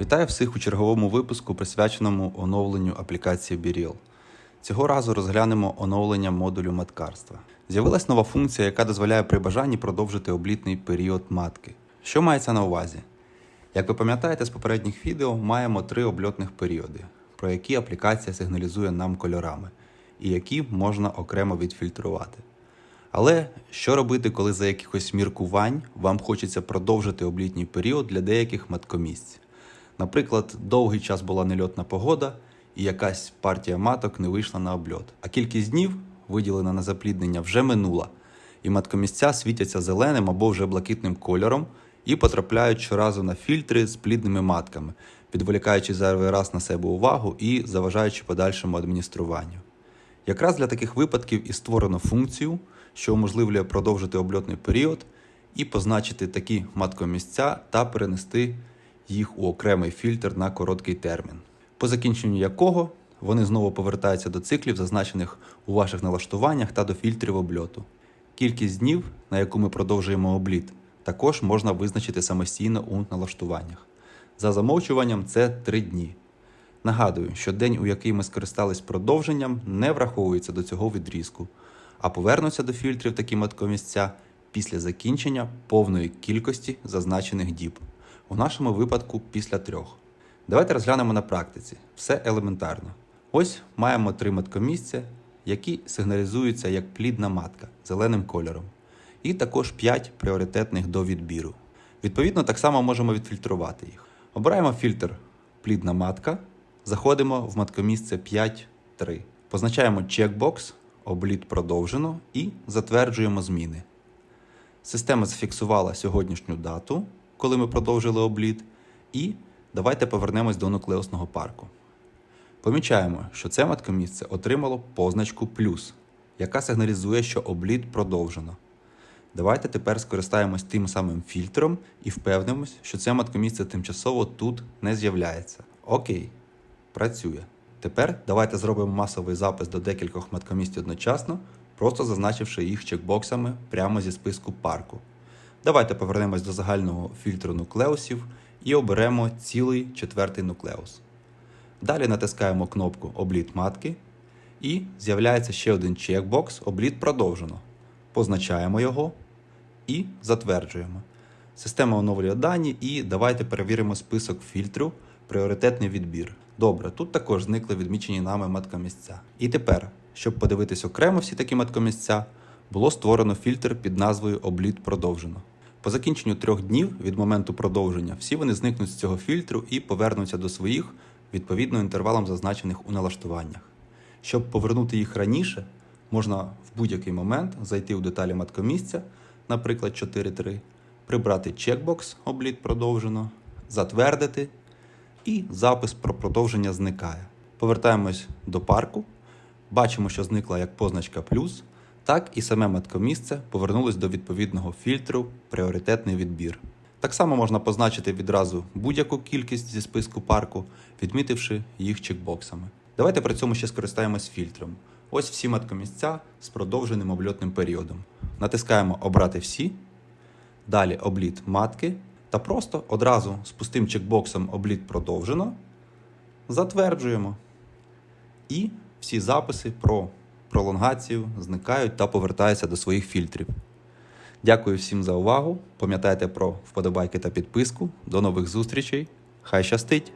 Вітаю всіх у черговому випуску, присвяченому оновленню аплікації Біріл. Цього разу розглянемо оновлення модулю маткарства. З'явилась нова функція, яка дозволяє при бажанні продовжити облітний період матки. Що мається на увазі? Як ви пам'ятаєте з попередніх відео, маємо три обльотних періоди, про які аплікація сигналізує нам кольорами, і які можна окремо відфільтрувати. Але що робити, коли за якихось міркувань вам хочеться продовжити облітній період для деяких маткомісць? Наприклад, довгий час була нельотна погода, і якась партія маток не вийшла на обльот. А кількість днів, виділена на запліднення, вже минула, і маткомісця світяться зеленим або вже блакитним кольором і потрапляють щоразу на фільтри з плідними матками, підволікаючи зайвий раз на себе увагу і заважаючи подальшому адмініструванню. Якраз для таких випадків і створено функцію, що уможливлює продовжити обльотний період і позначити такі маткомісця та перенести їх у окремий фільтр на короткий термін, по закінченню якого вони знову повертаються до циклів, зазначених у ваших налаштуваннях та до фільтрів обльоту. Кількість днів, на яку ми продовжуємо обліт, також можна визначити самостійно у налаштуваннях. За замовчуванням це 3 дні. Нагадую, що день, у який ми скористались продовженням, не враховується до цього відрізку, а повернуться до фільтрів такі маткомісця після закінчення повної кількості зазначених діб, у нашому випадку після трьох. Давайте розглянемо на практиці. Все елементарно. Ось маємо три маткомісця, які сигналізуються як плідна матка зеленим кольором, і також 5 пріоритетних до відбіру. Відповідно, так само можемо відфільтрувати їх. Обираємо фільтр плідна матка, заходимо в маткомісце 5.3. Позначаємо чекбокс, обліт продовжено і затверджуємо зміни. Система зафіксувала сьогоднішню дату, коли ми продовжили обліт, і давайте повернемось до нуклеусного парку. Помічаємо, що це маткомісце отримало позначку плюс, яка сигналізує, що обліт продовжено. Давайте тепер скористаємось тим самим фільтром і впевнимось, що це маткомісце тимчасово тут не з'являється. Окей, працює. Тепер давайте зробимо масовий запис до декількох маткомісць одночасно, просто зазначивши їх чекбоксами прямо зі списку парку. Давайте повернемось до загального фільтру нуклеусів і оберемо цілий четвертий нуклеус. Далі натискаємо кнопку Обліт матки і з'являється ще один чекбокс Обліт продовжено. Позначаємо його і затверджуємо. Система оновлює дані і давайте перевіримо список фільтру Пріоритетний відбір. Добре, тут також зникли відмічені нами маткомісця. І тепер, щоб подивитись окремо всі такі маткомісця, було створено фільтр під назвою Обліт продовжено. По закінченню трьох днів від моменту продовження всі вони зникнуть з цього фільтру і повернуться до своїх відповідно інтервалам, зазначених у налаштуваннях. Щоб повернути їх раніше, можна в будь-який момент зайти у деталі маткомісця, наприклад, 4.3, прибрати чекбокс обліт продовжено, затвердити, і запис про продовження зникає. Повертаємось до парку, бачимо, що зникла як позначка плюс, так і саме маткомісце повернулось до відповідного фільтру Пріоритетний відбір. Так само можна позначити відразу будь-яку кількість зі списку парку, відмітивши їх чекбоксами. Давайте при цьому ще скористаємось фільтром. Ось всі маткомісця з продовженим обльотним періодом. Натискаємо Обрати всі, далі обліт матки та просто одразу з пустим чекбоксом обліт продовжено. Затверджуємо. І всі записи про пролонгацію зникають та повертаються до своїх фільтрів. Дякую всім за увагу. Пам'ятайте про вподобайки та підписку. До нових зустрічей. Хай щастить!